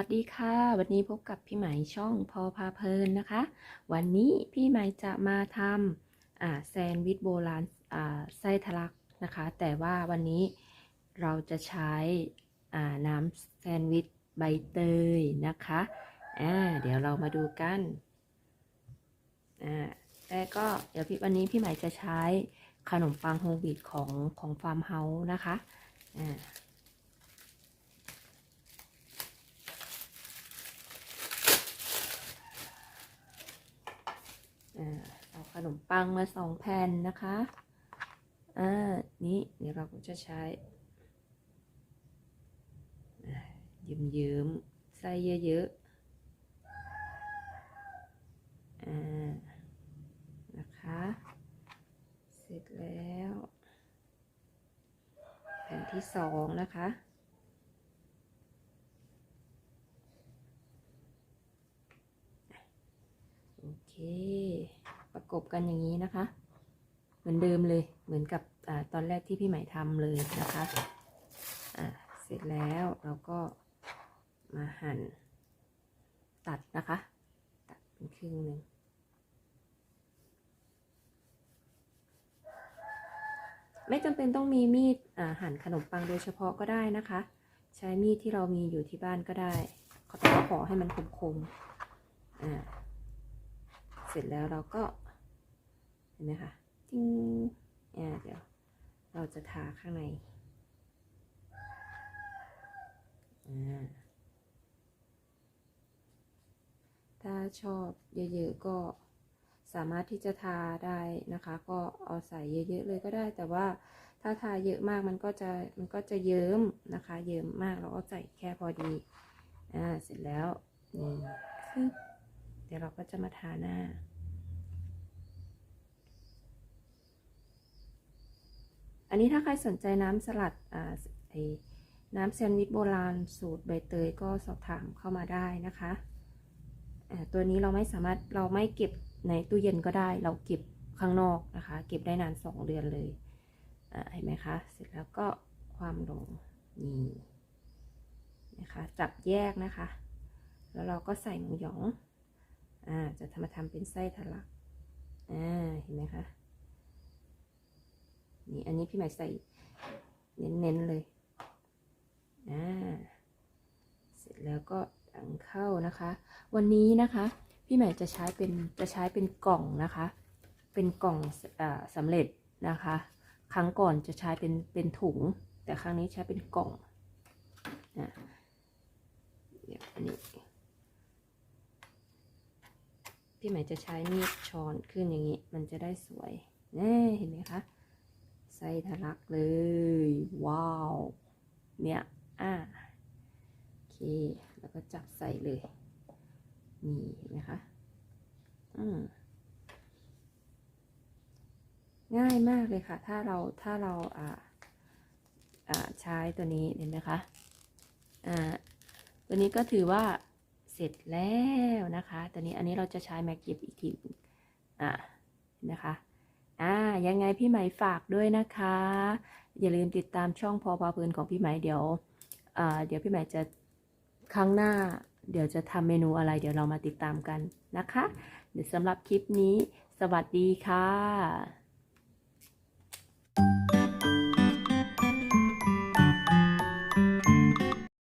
ัสดีค่ะ วันนี้พบกับพี่ไหมช่องพอพาเพลินนะคะ วันนี้พี่ไหมจะมาทำแซนด์วิชโบราณไส้ทะลักนะคะ แต่ว่าวันนี้เราจะใช้น้ำแซนด์วิชใบเตยนะคะเดี๋ยวเรามาดูกันแต่ก็เดี๋ยวพี่วันนี้พี่ไหมจะใช้ขนมปังโฮลวีตของของฟาร์มเฮาส์นะคะอ่า เอาขนมปังมาสองแผ่นนะคะ อ่า นี่เดี๋ยวเราก็จะใช้ยืมยืมๆใส่เยอะๆ อ่า นะคะ เสร็จแล้ว แผ่นที่สองนะคะโอเค กบกันอย่างนี้นะคะ เหมือนเดิมเลยเหมือนกับอตอนแรกที่พี่ใหม่ทำเลยนะคะเสร็จแล้วเราก็มาหั่นตัดนะคะ ตัดเป็นครึ่งหนึ่งไม่จำเป็นต้องมีมีดหั่นขนมปังโดยเฉพาะก็ได้นะคะ ใช้มีดที่เรามีอยู่ที่บ้านก็ได้แต่ว่าขอให้มันคมๆอ่าเสร็จแล้วเราก็ ห็นไหมคะจิ้งอ่าเดี๋ยวเราจะทาข้างในถ้าชอบเยอะๆก็สามารถที่จะทาได้นะคะ ก็เอาใส่เยอะๆเลยก็ได้ แต่ว่าถ้าทาเยอะมากมันก็จะมันก็จะเยิ้มนะคะ เยิ้มมากเราก็ใส่แค่พอดีอ่าเสร็จแล้วนี่เดี๋ยวเราก็จะมาทาหน้า นี้ถ้าใครสนใจน้ำสลัดอ่าไอน้ำแซนด์วิชโบราณสูตรใบเตยก็สอบถามเข้ามาได้นะคะตัวนี้เราไม่สามารถเราไม่เก็บในตู้เย็นก็ได้ เราเก็บข้างนอกนะคะ เก็บได้นานสองเดือนเลยเห็นไหมคะ เสร็จแล้วก็ความลงนี่นะคะจับแยกนะคะ แล้วเราก็ใส่หมูหยองอ่าจะทำมาทำเป็นไส้ทะลักอ่าเห็นไหมคะ นี่อันนี้พี่ใหม่ใส่เน้นๆเลยอ่าเสร็จแล้วก็ดังเข้านะคะ วันนี้นะคะ พี่ใหม่จะใช้เป็นจะใช้เป็นกล่องนะคะ เป็นกล่องอ่าสำเร็จนะคะ ครั้งก่อนจะใช้เป็นเป็นถุง แต่ครั้งนี้ใช้เป็นกล่องนะเดี๋ยวอันนี้พี่ใหม่จะใช้มีดช้อนขึ้นอย่างนี้ มันจะได้สวยแน่เห็นไหมคะ ไส้ทะลักเลย ว้าว เนี่ย อ่าโอเค แล้วก็จับใส่เลย นี่เห็นไหมคะ อืมง่ายมากเลยค่ะ ถ้าเรา ถ้าเรา อ่า อ่า ใช้ตัวนี้ เห็นไหมคะ อ่า ตัวนี้ก็ถือว่าเสร็จแล้วนะคะ ตัวนี้ อันนี้เราจะใช้แม็กเก็บอีกที อ่าเห็นนะคะ ยังไงพี่ไหมฝากด้วยนะคะ อย่าลืมติดตามช่องพอพาเพลินของพี่ไหมเดี๋ยวเดี๋ยวพี่ไหมจะครั้งหน้า เดี๋ยวจะทำเมนูอะไร เดี๋ยวเรามาติดตามกันนะคะเดี๋ยวสำหรับคลิปนี้ สวัสดีค่ะ